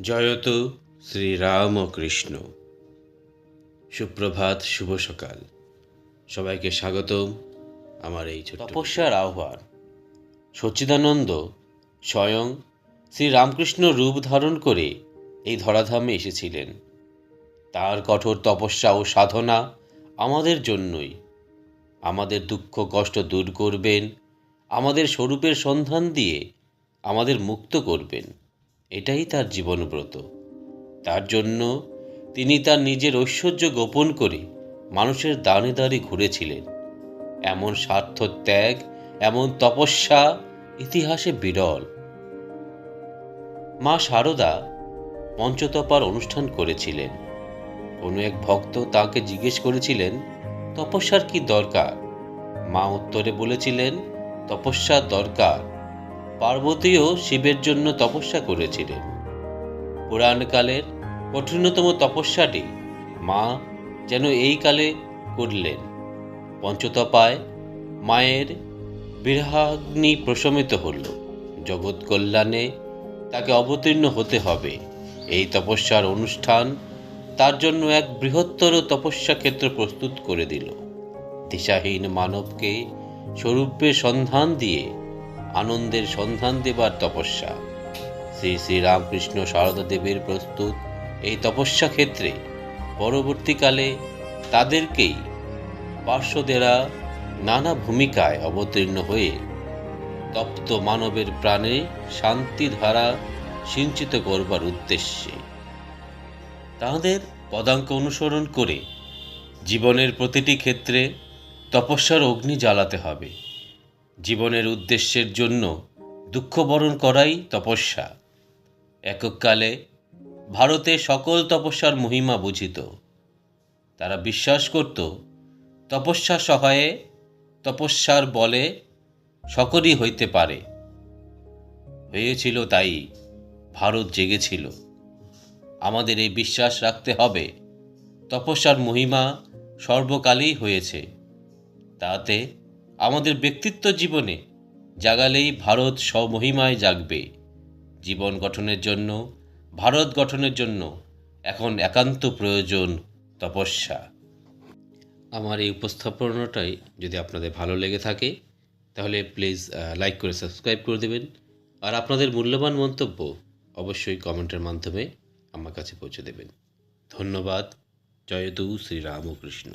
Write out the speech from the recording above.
জয়ত শ্রীরাম কৃষ্ণ সুপ্রভাত, শুভ সকাল। সবাইকে স্বাগতম আমার এই তপস্যার আহ্বান। সচ্চিদানন্দ স্বয়ং শ্রী রামকৃষ্ণ রূপ ধারণ করে এই ধরাধামে এসেছিলেন। তার কঠোর তপস্যা ও সাধনা আমাদের জন্যই। আমাদের দুঃখ, কষ্ট দূর করবেন, আমাদের স্বরূপের সন্ধান দিয়ে আমাদের মুক্ত করবেন। এটাই তার জীবনব্রত। তার জন্য তিনি তার নিজের ঐশ্বর্য গোপন করে মানুষের দানে দাঁড়ে ঘুরেছিলেন। এমন স্বার্থ ত্যাগ, এমন তপস্যা ইতিহাসে বিরল। মা শারদা পঞ্চতপার অনুষ্ঠান করেছিলেন। কোনো এক ভক্ত তাকে জিজ্ঞেস করেছিলেন, তপস্যার কি দরকার? মা উত্তরে বলেছিলেন, তপস্যার দরকার পার্বতীও শিবের জন্য তপস্যা করেছিলেন। পুরাণকালের কঠিনতম তপস্যাটি মা যেন এই কালে করলেন। পঞ্চতপায় মায়ের বিরহাগ্নি প্রশমিত হল। জগৎ কল্যাণে তাকে অবতীর্ণ হতে হবে। এই তপস্যার অনুষ্ঠান তার জন্য এক বৃহত্তর তপস্যা ক্ষেত্র প্রস্তুত করে দিল। দিশাহীন মানবকে স্বরূপের সন্ধান দিয়ে আনন্দের সন্ধান দেবার তপস্যা। শ্রী শ্রী রামকৃষ্ণ সারদা দেবের প্রস্তুত এই তপস্যা ক্ষেত্রে পরবর্তীকালে তাদেরকেই পার্শ্বদেরা নানা ভূমিকায় অবতীর্ণ হয়ে তপ্ত মানবের প্রাণে শান্তি ধারা সিঞ্চিত করবার উদ্দেশ্যে তাঁদের পদাঙ্ক অনুসরণ করে জীবনের প্রতিটি ক্ষেত্রে তপস্যার অগ্নি জ্বালাতে হবে। জীবনের উদ্দেশ্যের জন্য দুঃখ বরণ করাই তপস্যা। এককালে ভারতে সকল তপস্যার মহিমা বুঝিত। তারা বিশ্বাস করত, তপস্যা সহায়ে তপস্যার বলে সকলই হইতে পারে। হয়েছিল তাই ভারত জেগেছিল। আমাদের এই বিশ্বাস রাখতে হবে, তপস্যার মহিমা সর্বকালেই হয়েছে। তাতে আমাদের ব্যক্তিত্ব জীবনে জাগালেই ভারত স্বমহিমায় জাগবে। জীবন গঠনের জন্য, ভারত গঠনের জন্য এখন একান্ত প্রয়োজন তপস্যা। আমার এই উপস্থাপনাটাই যদি আপনাদের ভালো লেগে থাকে, তাহলে প্লিজ লাইক করে সাবস্ক্রাইব করে দেবেন। আর আপনাদের মূল্যবান মন্তব্য অবশ্যই কমেন্টের মাধ্যমে আমার কাছে পৌঁছে দেবেন। ধন্যবাদ। জয়তু শ্রীরামকৃষ্ণ